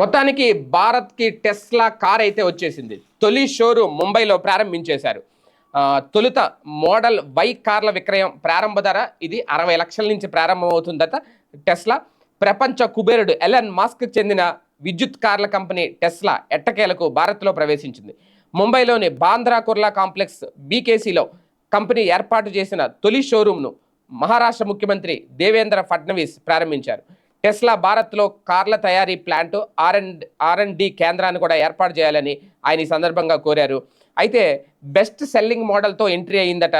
మొత్తానికి భారత్కి Tesla car అయితే వచ్చేసింది. తొలి షోరూమ్ ముంబైలో ప్రారంభించేశారు. తొలుత మోడల్ వై కార్ల విక్రయం ప్రారంభ ధర ఇది అరవై లక్షల నుంచి ప్రారంభమవుతుందట టెస్లా. ప్రపంచ కుబేరుడు ఎలన్ మాస్క్ చెందిన విద్యుత్ కార్ల కంపెనీ టెస్లా ఎట్టకేలకు భారత్లో ప్రవేశించింది. ముంబైలోని బాంద్రా కుర్లా కాంప్లెక్స్ బీకేసీలో కంపెనీ ఏర్పాటు చేసిన తొలి షోరూమ్ను మహారాష్ట్ర ముఖ్యమంత్రి దేవేంద్ర ఫడ్నవీస్ ప్రారంభించారు. టెస్లా భారత్లో కార్ల తయారీ plant R and R and D కేంద్రాన్ని కూడా ఏర్పాటు చేయాలని ఆయన ఈ సందర్భంగా కోరారు. అయితే బెస్ట్ సెల్లింగ్ మోడల్తో ఎంట్రీ అయిందట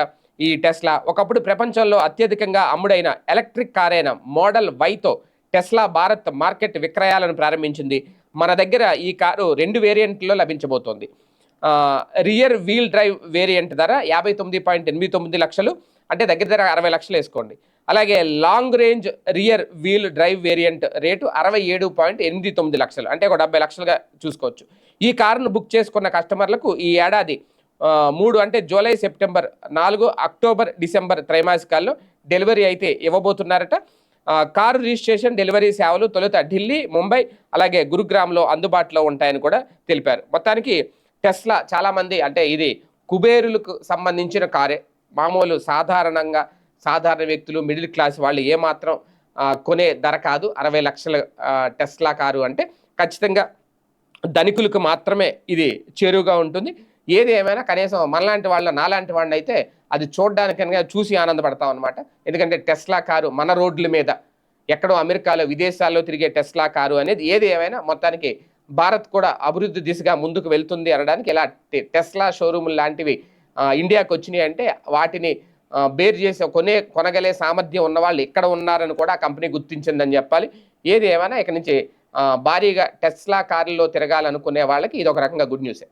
ఈ టెస్లా. ఒకప్పుడు ప్రపంచంలో అత్యధికంగా అమ్ముడైన ఎలక్ట్రిక్ కార్ అయిన మోడల్ వైతో టెస్లా భారత్ మార్కెట్ విక్రయాలను ప్రారంభించింది. మన దగ్గర ఈ కారు రెండు వేరియంట్లో లభించబోతోంది. రియర్ వీల్ డ్రైవ్ వేరియంట్ ధర యాభై తొమ్మిది పాయింట్ ఎనిమిది తొమ్మిది లక్షలు అంటే దగ్గర దగ్గర అరవై లక్షలు వేసుకోండి. అలాగే long range rear wheel drive variant rate అరవై ఏడు పాయింట్ ఎనిమిది తొమ్మిది లక్షలు. అంటే ఒక డెబ్బై లక్షలుగా చూసుకోవచ్చు. ఈ కారును బుక్ చేసుకున్న కస్టమర్లకు ఈ ఏడాది మూడు అంటే జూలై సెప్టెంబర్ నాలుగు అక్టోబర్ డిసెంబర్ త్రైమాసికాల్లో డెలివరీ అయితే ఇవ్వబోతున్నారట. కారు రిజిస్ట్రేషన్ డెలివరీ సేవలు తొలుత ఢిల్లీ ముంబై అలాగే గురుగ్రామ్లో అందుబాటులో ఉంటాయని కూడా తెలిపారు. మొత్తానికి టెస్లా చాలామంది అంటే ఇది కుబేరులకు సంబంధించిన కారే. మామూలు సాధారణంగా సాధారణ వ్యక్తులు మిడిల్ క్లాస్ వాళ్ళు ఏమాత్రం కొనే ధర కాదు. అరవై లక్షల టెస్లా కారు అంటే ఖచ్చితంగా ధనికులకు మాత్రమే ఇది చేరువుగా ఉంటుంది. ఏది ఏమైనా కనీసం మనలాంటి వాళ్ళ నాలాంటి వాడిని అయితే అది చూడడానికనగా చూసి ఆనందపడతాం అనమాట ఎందుకంటే టెస్లా కారు మన రోడ్ల మీద ఎక్కడో అమెరికాలో విదేశాల్లో తిరిగే టెస్లా కారు అనేది ఏది ఏమైనా మొత్తానికి భారత్ కూడా అభివృద్ధి దిశగా ముందుకు వెళ్తుంది అనడానికి ఇలా టె- టెస్లా షోరూములు లాంటివి ఇండియాకు ఇండియాకి వచ్చినాయి అంటే వాటిని బేర్ చేసే కొనే కొనగలే సామర్థ్యం ఉన్నవాళ్ళు ఇక్కడ ఉన్నారని కూడా ఆ కంపెనీ గుర్తించిందని చెప్పాలి. ఏది ఏమైనా ఇక నుంచి భారీగా టెస్లా కార్లలో తిరగాలనుకునే వాళ్ళకి ఇది ఒక రకంగా గుడ్ న్యూసే.